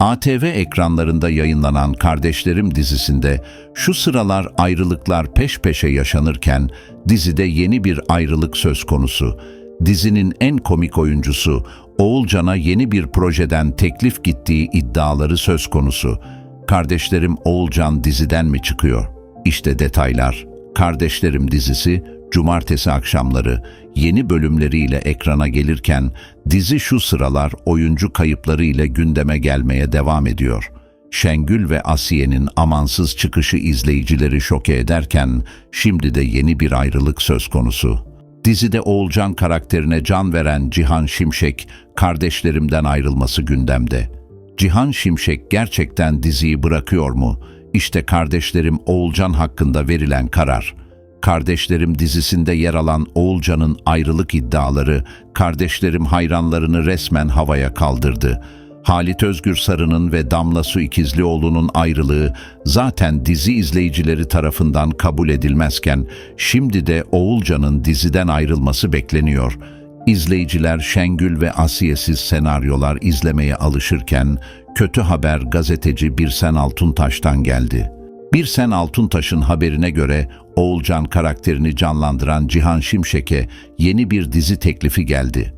ATV ekranlarında yayınlanan Kardeşlerim dizisinde şu sıralar ayrılıklar peş peşe yaşanırken dizide yeni bir ayrılık söz konusu. Dizinin en komik oyuncusu Oğulcan'a yeni bir projeden teklif gittiği iddiaları söz konusu. Kardeşlerim Oğulcan diziden mi çıkıyor? İşte detaylar. Kardeşlerim dizisi cumartesi akşamları yeni bölümleriyle ekrana gelirken dizi şu sıralar oyuncu kayıpları ile gündeme gelmeye devam ediyor. Şengül ve Asiye'nin amansız çıkışı izleyicileri şoke ederken şimdi de yeni bir ayrılık söz konusu. Dizide Oğulcan karakterine can veren Cihan Şimşek, kardeşlerimden ayrılması gündemde. Cihan Şimşek gerçekten diziyi bırakıyor mu? İşte kardeşlerim Oğulcan hakkında verilen karar. Kardeşlerim dizisinde yer alan Oğulcan'ın ayrılık iddiaları, kardeşlerim hayranlarını resmen havaya kaldırdı. Halit Özgür Sarı'nın ve Damla Su İkizlioğlu'nun ayrılığı zaten dizi izleyicileri tarafından kabul edilmezken şimdi de Oğulcan'ın diziden ayrılması bekleniyor. İzleyiciler Şengül ve Asiyesiz senaryolar izlemeye alışırken kötü haber gazeteci Birsen Altuntaş'tan geldi. Birsen Altuntaş'ın haberine göre Oğulcan karakterini canlandıran Cihan Şimşek'e yeni bir dizi teklifi geldi.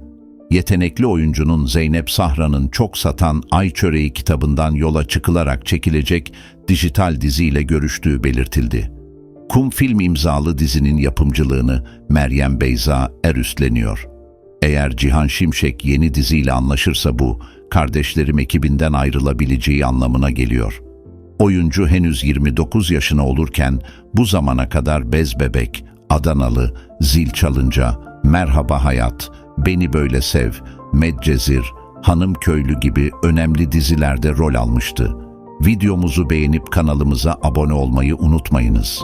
Yetenekli oyuncunun Zeynep Sahra'nın çok satan Ay Çöreği kitabından yola çıkılarak çekilecek dijital diziyle görüştüğü belirtildi. Kum Film imzalı dizinin yapımcılığını Meryem Beyza Er üstleniyor. Eğer Cihan Şimşek yeni diziyle anlaşırsa bu, kardeşlerim ekibinden ayrılabileceği anlamına geliyor. Oyuncu henüz 29 yaşına olurken bu zamana kadar Bez Bebek, Adanalı, Zil Çalınca, Merhaba Hayat, Beni Böyle Sev, Medcezir, Hanım Köylü gibi önemli dizilerde rol almıştı. Videomuzu beğenip kanalımıza abone olmayı unutmayınız.